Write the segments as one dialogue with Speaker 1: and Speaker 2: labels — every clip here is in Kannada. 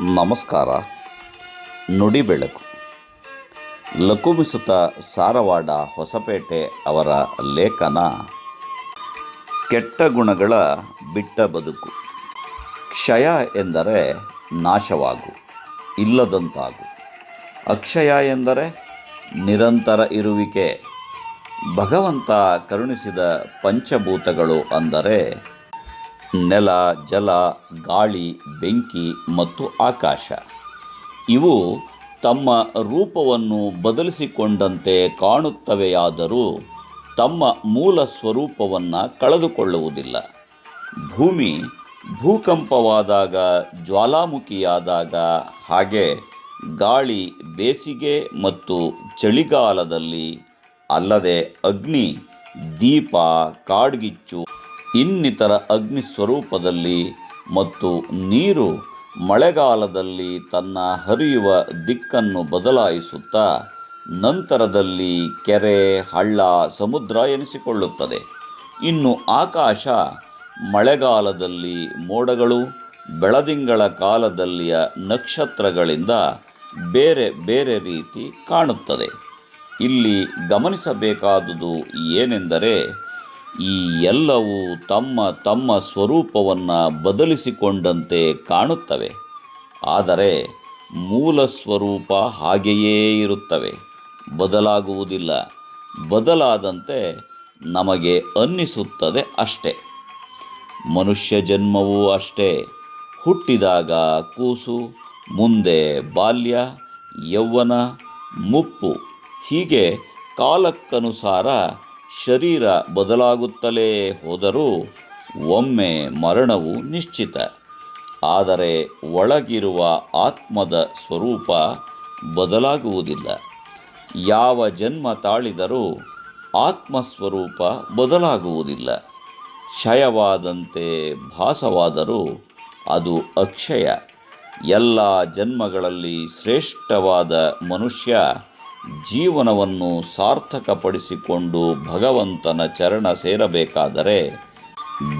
Speaker 1: ನಮಸ್ಕಾರ. ನುಡಿ ಬೆಳಕು. ಲಕುಮಿಸುತ ಸಾರವಾಡ ಹೊಸಪೇಟೆ ಅವರ ಲೇಖನ ಕೆಟ್ಟ ಗುಣಗಳ ಬಿಟ್ಟ ಬದುಕು. ಕ್ಷಯ ಎಂದರೆ ನಾಶವಾಗು, ಇಲ್ಲದಂತಾಗು. ಅಕ್ಷಯ ಎಂದರೆ ನಿರಂತರ ಇರುವಿಕೆ. ಭಗವಂತ ಕರುಣಿಸಿದ ಪಂಚಭೂತಗಳು ಅಂದರೆ ನೆಲ, ಜಲ, ಗಾಳಿ, ಬೆಂಕಿ ಮತ್ತು ಆಕಾಶ. ಇವು ತಮ್ಮ ರೂಪವನ್ನು ಬದಲಿಸಿಕೊಂಡಂತೆ ಕಾಣುತ್ತವೆಯಾದರೂ ತಮ್ಮ ಮೂಲ ಸ್ವರೂಪವನ್ನು ಕಳೆದುಕೊಳ್ಳುವುದಿಲ್ಲ. ಭೂಮಿ ಭೂಕಂಪವಾದಾಗ, ಜ್ವಾಲಾಮುಖಿಯಾದಾಗ, ಹಾಗೆ ಗಾಳಿ ಬೇಸಿಗೆ ಮತ್ತು ಚಳಿಗಾಲದಲ್ಲಿ ಅಲ್ಲದೆ ಅಗ್ನಿ, ದೀಪ, ಕಾಡ್ಗಿಚ್ಚು ಇನ್ನಿತರ ಅಗ್ನಿ ಸ್ವರೂಪದಲ್ಲಿ ಮತ್ತು ನೀರು ಮಳೆಗಾಲದಲ್ಲಿ ತನ್ನ ಹರಿಯುವ ದಿಕ್ಕನ್ನು ಬದಲಾಯಿಸುತ್ತಾ ನಂತರದಲ್ಲಿ ಕೆರೆ, ಹಳ್ಳ, ಸಮುದ್ರ ಎನಿಸಿಕೊಳ್ಳುತ್ತದೆ. ಇನ್ನು ಆಕಾಶ, ಮಳೆಗಾಲದಲ್ಲಿ ಮೋಡಗಳು, ಬೆಳದಿಂಗಳ ಕಾಲದಲ್ಲಿಯ ನಕ್ಷತ್ರಗಳಿಂದ ಬೇರೆ ಬೇರೆ ರೀತಿ ಕಾಣುತ್ತದೆ. ಇಲ್ಲಿ ಗಮನಿಸಬೇಕಾದುದು ಏನೆಂದರೆ ಈ ಎಲ್ಲವೂ ತಮ್ಮ ತಮ್ಮ ಸ್ವರೂಪವನ್ನು ಬದಲಿಸಿಕೊಂಡಂತೆ ಕಾಣುತ್ತವೆ. ಆದರೆ ಮೂಲ ಸ್ವರೂಪ ಹಾಗೆಯೇ ಇರುತ್ತವೆ. ಬದಲಾಗುವುದಿಲ್ಲ. ಬದಲಾದಂತೆ ನಮಗೆ ಅನ್ನಿಸುತ್ತದೆ ಅಷ್ಟೆ. ಮನುಷ್ಯ ಜನ್ಮವೂ ಅಷ್ಟೇ. ಹುಟ್ಟಿದಾಗ ಕೂಸು, ಮುಂದೆ ಬಾಲ್ಯ, ಯೌವನ, ಮುಪ್ಪು ಹೀಗೆ ಕಾಲಕ್ಕನುಸಾರ ಶರೀರ ಬದಲಾಗುತ್ತಲೇ ಹೋದರೂ ಒಮ್ಮೆ ಮರಣವು ನಿಶ್ಚಿತ. ಆದರೆ ಒಳಗಿರುವ ಆತ್ಮದ ಸ್ವರೂಪ ಬದಲಾಗುವುದಿಲ್ಲ. ಯಾವ ಜನ್ಮ ತಾಳಿದರೂ ಆತ್ಮಸ್ವರೂಪ ಬದಲಾಗುವುದಿಲ್ಲ. ಕ್ಷಯವಾದಂತೆ ಭಾಸವಾದರೂ ಅದು ಅಕ್ಷಯ. ಎಲ್ಲ ಜನ್ಮಗಳಲ್ಲಿ ಶ್ರೇಷ್ಠವಾದ ಮನುಷ್ಯ ಜೀವನವನ್ನು ಸಾರ್ಥಕಪಡಿಸಿಕೊಂಡು ಭಗವಂತನ ಚರಣ ಸೇರಬೇಕಾದರೆ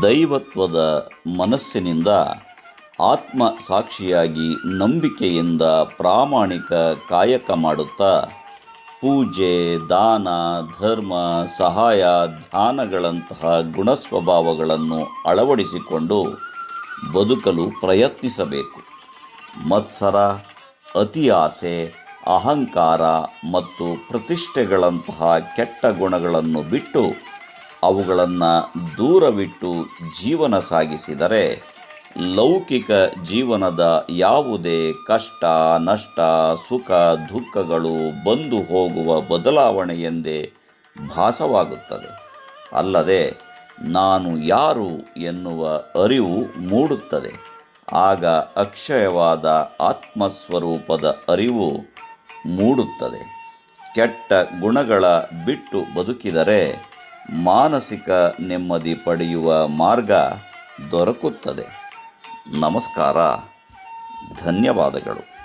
Speaker 1: ದೈವತ್ವದ ಮನಸ್ಸಿನಿಂದ ಆತ್ಮ ಸಾಕ್ಷಿಯಾಗಿ ನಂಬಿಕೆಯಿಂದ ಪ್ರಾಮಾಣಿಕ ಕಾಯಕ ಮಾಡುತ್ತಾ ಪೂಜೆ, ದಾನ, ಧರ್ಮ, ಸಹಾಯ, ಧ್ಯಾನಗಳಂತಹ ಗುಣಸ್ವಭಾವಗಳನ್ನು ಅಳವಡಿಸಿಕೊಂಡು ಬದುಕಲು ಪ್ರಯತ್ನಿಸಬೇಕು. ಮತ್ಸರ ಅತಿ ಆಸೆ ಅಹಂಕಾರ ಮತ್ತು ಪ್ರತಿಷ್ಠೆಗಳಂತಹ ಕೆಟ್ಟ ಗುಣಗಳನ್ನು ಬಿಟ್ಟು ಅವುಗಳನ್ನು ದೂರವಿಟ್ಟು ಜೀವನ ಸಾಗಿಸಿದರೆ ಲೌಕಿಕ ಜೀವನದ ಯಾವುದೇ ಕಷ್ಟ, ನಷ್ಟ, ಸುಖ, ದುಃಖಗಳು ಬಂದು ಹೋಗುವ ಬದಲಾವಣೆಯೆಂದೇ ಭಾಸವಾಗುತ್ತದೆ. ಅಲ್ಲದೆ ನಾನು ಯಾರು ಎನ್ನುವ ಅರಿವು ಮೂಡುತ್ತದೆ. ಆಗ ಅಕ್ಷಯವಾದ ಆತ್ಮಸ್ವರೂಪದ ಅರಿವು ಮೂಡುತ್ತದೆ. ಕೆಟ್ಟ ಗುಣಗಳ ಬಿಟ್ಟು ಬದುಕಿದರೆ ಮಾನಸಿಕ ನೆಮ್ಮದಿ ಪಡೆಯುವ ಮಾರ್ಗ ದೊರಕುತ್ತದೆ. ನಮಸ್ಕಾರ. ಧನ್ಯವಾದಗಳು.